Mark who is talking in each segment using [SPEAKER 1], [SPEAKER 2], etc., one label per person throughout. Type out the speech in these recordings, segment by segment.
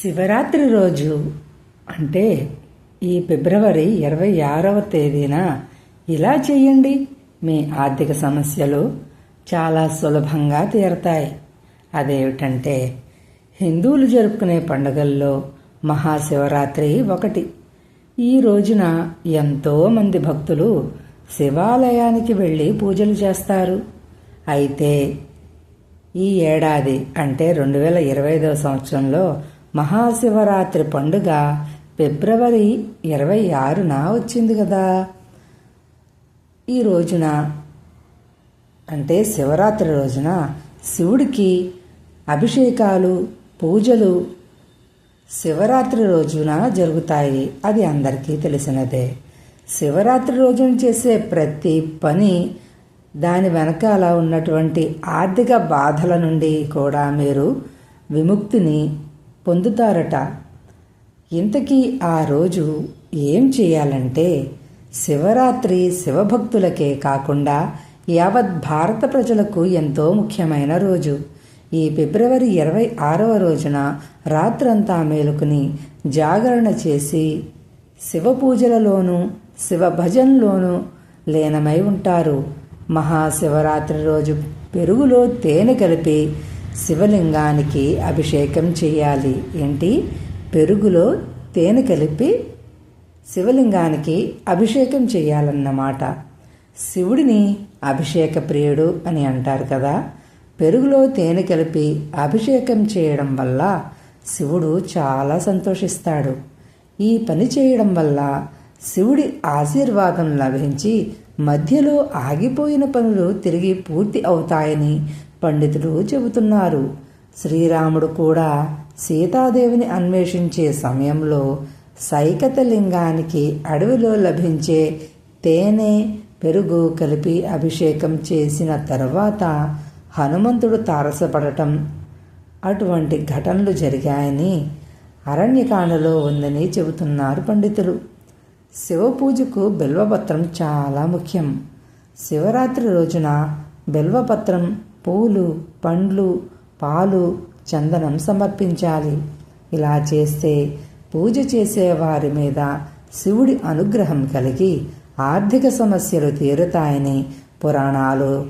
[SPEAKER 1] శివరాత్రి రోజు అంటే ఈ ఫిబ్రవరి ఇరవై ఆరవ తేదీన ఇలా చేయండి. మీ ఆర్థిక సమస్యలు చాలా సులభంగా తీరతాయి. అదేమిటంటే హిందువులు జరుపుకునే పండుగల్లో మహాశివరాత్రి ఒకటి. ఈ రోజున ఎంతోమంది భక్తులు శివాలయానికి వెళ్ళి పూజలు చేస్తారు. అయితే ఈ ఏడాది అంటే రెండు వేల ఇరవై ఐదవ సంవత్సరంలో మహాశివరాత్రి పండుగ ఫిబ్రవరి ఇరవై ఆరున వచ్చింది కదా. ఈ రోజున అంటే శివరాత్రి రోజున శివుడికి అభిషేకాలు పూజలు శివరాత్రి రోజున జరుగుతాయి. అది అందరికీ తెలిసినదే. శివరాత్రి రోజున చేసే ప్రతి పని దాని వెనకాల ఉన్నటువంటి ఆర్థిక బాధల నుండి కూడా మీరు విముక్తిని పొందుతారట. ఇంతకీ ఆ రోజు ఏం చేయాలంటే శివరాత్రి శివభక్తులకే కాకుండా యావత్ భారత ప్రజలకు ఎంతో ముఖ్యమైన రోజు. ఈ ఫిబ్రవరి ఇరవై ఆరవ రోజున రాత్రంతా మేలుకుని జాగరణ చేసి శివ పూజలలోనూ శివ భజనలోనూ లీనమై ఉంటారు. మహాశివరాత్రి రోజు పెరుగులో తేనె కలిపి శివలింగానికి అభిషేకం చేయాలి. ఏంటి? పెరుగులో తేనె కలిపి శివలింగానికి అభిషేకం చేయాలన్నమాట. శివుడిని అభిషేక ప్రియుడు అని అంటారు కదా. పెరుగులో తేనె కలిపి అభిషేకం చేయడం వల్ల శివుడు చాలా సంతోషిస్తాడు. ఈ పని చేయడం వల్ల శివుడి ఆశీర్వాదం లభించి మధ్యలో ఆగిపోయిన పనులు తిరిగి పూర్తి అవుతాయని పండితులు చెబుతున్నారు. శ్రీరాముడు కూడా సీతాదేవిని అన్వేషించే సమయంలో సైకత లింగానికి అడవిలో లభించే తేనె పెరుగు కలిపి అభిషేకం చేసిన తర్వాత హనుమంతుడు తారసపడటం. అటువంటి ఘటనలు జరిగాయని అరణ్యకాండలో ఉందని చెబుతున్నారు పండితులు. శివపూజకు బిల్వపత్రం చాలా ముఖ్యం. శివరాత్రి రోజున బిల్వపత్రం పూలు పండ్లు పాలు చందనం సమర్పించాలి. ఇలా చేస్తే పూజ చేసేవారి మీద శివుడి అనుగ్రహం కలిగి ఆర్థిక సమస్యలు తీరుతాయని పురాణాలు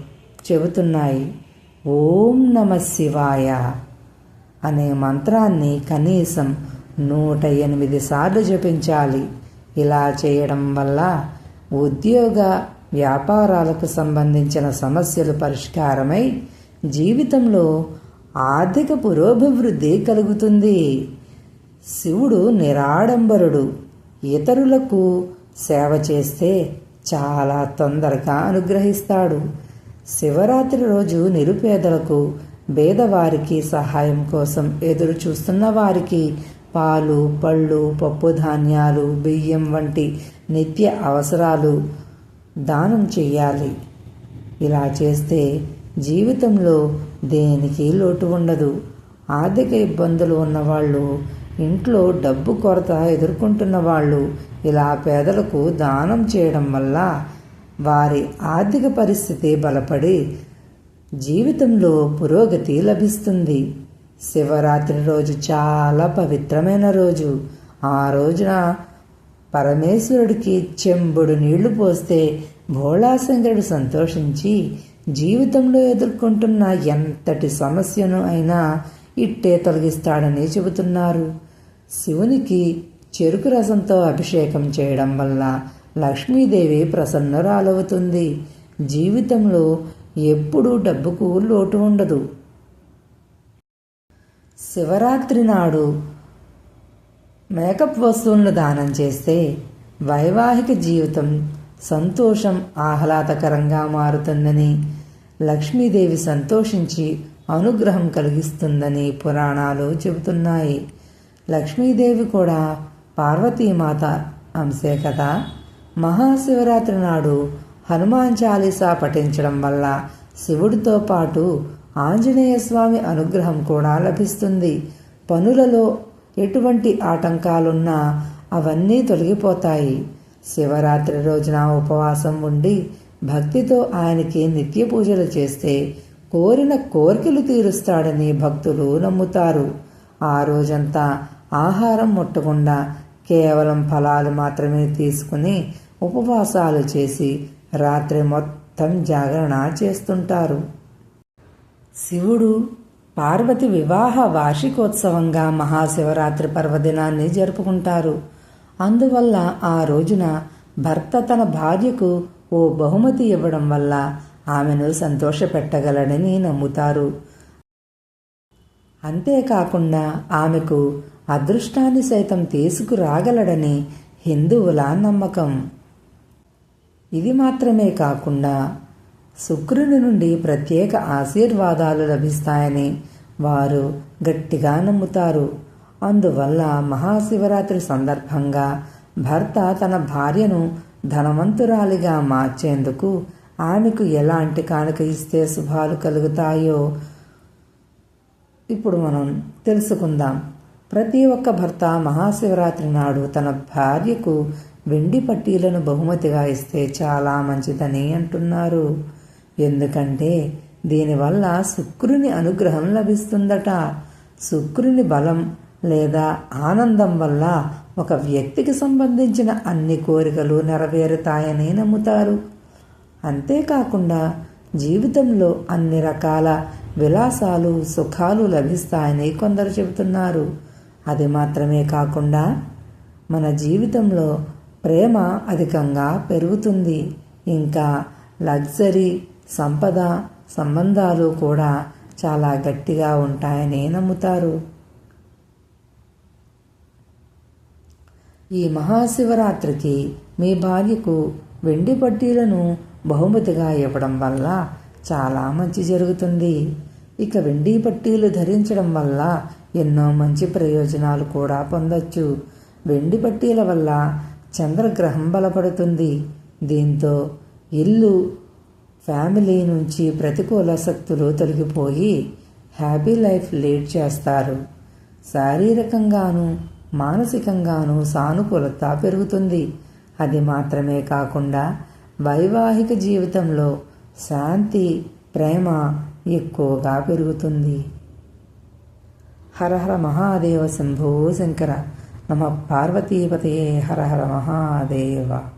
[SPEAKER 1] చెబుతున్నాయి. ఓం నమ శివాయ అనే మంత్రాన్ని కనీసం నూట ఎనిమిది సార్లు జపించాలి. ఇలా చేయడం వల్ల ఉద్యోగ వ్యాపారాలకు సంబంధించిన సమస్యలు పరిష్కారమై జీవితంలో ఆర్థిక పురోభివృద్ధి కలుగుతుంది. శివుడు నిరాడంబరుడు. ఇతరులకు సేవ చేస్తే చాలా తొందరగా అనుగ్రహిస్తాడు. శివరాత్రి రోజు నిరుపేదలకు పేదవారికి సహాయం కోసం ఎదురు చూస్తున్న వారికి పాలు పళ్ళు పప్పు ధాన్యాలు బియ్యం వంటి నిత్య అవసరాలు దానం చెయ్యాలి ఇలా చేస్తే జీవితంలో దేనికి లోటు ఉండదు. ఆర్థిక ఇబ్బందులు ఉన్నవాళ్ళు ఇంట్లో డబ్బు కొరత ఎదుర్కొంటున్న వాళ్ళు ఇలా పేదలకు దానం చేయడం వల్ల వారి ఆర్థిక పరిస్థితి బలపడి జీవితంలో పురోగతి లభిస్తుంది. శివరాత్రి రోజు చాలా పవిత్రమైన రోజు. ఆ రోజున పరమేశ్వరుడికి చెంబుడు నీళ్ళు పోస్తే భోళాశంకరుడు సంతోషించి జీవితంలో ఎదుర్కొంటున్న ఎంతటి సమస్యను అయినా ఇట్టే తొలగిస్తాడని చెబుతున్నారు. శివునికి చెరుకు రసంతో అభిషేకం చేయడం వల్ల లక్ష్మీదేవి ప్రసన్నురాలవుతుంది. జీవితంలో ఎప్పుడూ డబ్బుకు లోటు ఉండదు. శివరాత్రి నాడు మేకప్ వస్తువులను దానం చేస్తే వైవాహిక జీవితం సంతోషం ఆహ్లాదకరంగా మారుతుందని లక్ష్మీదేవి సంతోషించి అనుగ్రహం కలిగిస్తుందని పురాణాలు చెబుతున్నాయి. లక్ష్మీదేవి కూడా పార్వతీమాత అంశే కదా. మహాశివరాత్రి నాడు హనుమాన్ చాలీసా పఠించడం వల్ల శివుడితో పాటు ఆంజనేయ స్వామి అనుగ్రహం కూడా లభిస్తుంది. పనులలో ఎటువంటి ఆటంకాలున్నా అవన్నీ తొలగిపోతాయి. శివరాత్రి రోజున ఉపవాసం ఉండి భక్తితో ఆయనకి నిత్య పూజలు చేస్తే కోరిన కోరికలు తీరుస్తాడని భక్తులు నమ్ముతారు. ఆ రోజంతా ఆహారం ముట్టకుండా కేవలం ఫలాలు మాత్రమే తీసుకుని ఉపవాసాలు చేసి రాత్రి మొత్తం జాగరణ చేస్తుంటారు. శివుడు పార్వతి వివాహ వార్షికోత్సవంగా మహాశివరాత్రి పర్వదినాన్ని జరుపుకుంటారు. అందువల్ల ఆ రోజున భర్త తన భార్యకు ఓ బహుమతి ఇవ్వడం వల్ల ఆమెను సంతోషపెట్టగలడని నమ్ముతారు. అంతేకాకుండా ఆమెకు అదృష్టాన్ని సైతం తీసుకురాగలడని హిందువుల నమ్మకం. ఇది మాత్రమే కాకుండా శుక్రుని నుండి ప్రత్యేక ఆశీర్వాదాలు లభిస్తాయని వారు గట్టిగా నమ్ముతారు. అందువల్ల మహాశివరాత్రి సందర్భంగా భర్త తన భార్యను ధనవంతురాలిగా మార్చేందుకు ఆమెకు ఎలాంటి కానుక ఇస్తే శుభాలు కలుగుతాయో ఇప్పుడు మనం తెలుసుకుందాం. ప్రతి ఒక్క భర్త మహాశివరాత్రి నాడు తన భార్యకు వెండి పట్టీలను బహుమతిగా ఇస్తే చాలా మంచిదని అంటున్నారు. ఎందుకంటే దీనివల్ల శుక్రుని అనుగ్రహం లభిస్తుందట. శుక్రుని బలం లేదా ఆనందం వల్ల ఒక వ్యక్తికి సంబంధించిన అన్ని కోరికలు నెరవేరుతాయని నమ్ముతారు. అంతేకాకుండా జీవితంలో అన్ని రకాల విలాసాలు సుఖాలు లభిస్తాయని కొందరు చెబుతున్నారు. అది మాత్రమే కాకుండా మన జీవితంలో ప్రేమ అధికంగా పెరుగుతుంది. ఇంకా లగ్జరీ సంపద సంబంధాలు కూడా చాలా గట్టిగా ఉంటాయని నమ్ముతారు. ఈ మహాశివరాత్రికి మీ భార్యకు వెండి పట్టీలను బహుమతిగా ఇవ్వడం వల్ల చాలా మంచి జరుగుతుంది. ఇక వెండి పట్టీలు ధరించడం వల్ల ఎన్నో మంచి ప్రయోజనాలు కూడా పొందొచ్చు. వెండి పట్టీల వల్ల చంద్రగ్రహం బలపడుతుంది. దీంతో ఇల్లు ఫ్యామిలీ నుంచి ప్రతికూల శక్తులు తొలగిపోయి హ్యాపీ లైఫ్ లీడ్ చేస్తారు. శారీరకంగాను మానసికంగాను సానుకూలత పెరుగుతుంది. అది మాత్రమే కాకుండా వైవాహిక జీవితంలో శాంతి ప్రేమ ఎక్కువగా పెరుగుతుంది. హరహర మహాదేవ శంభో శంకర. నమ పార్వతీపతే హర హర మహాదేవ.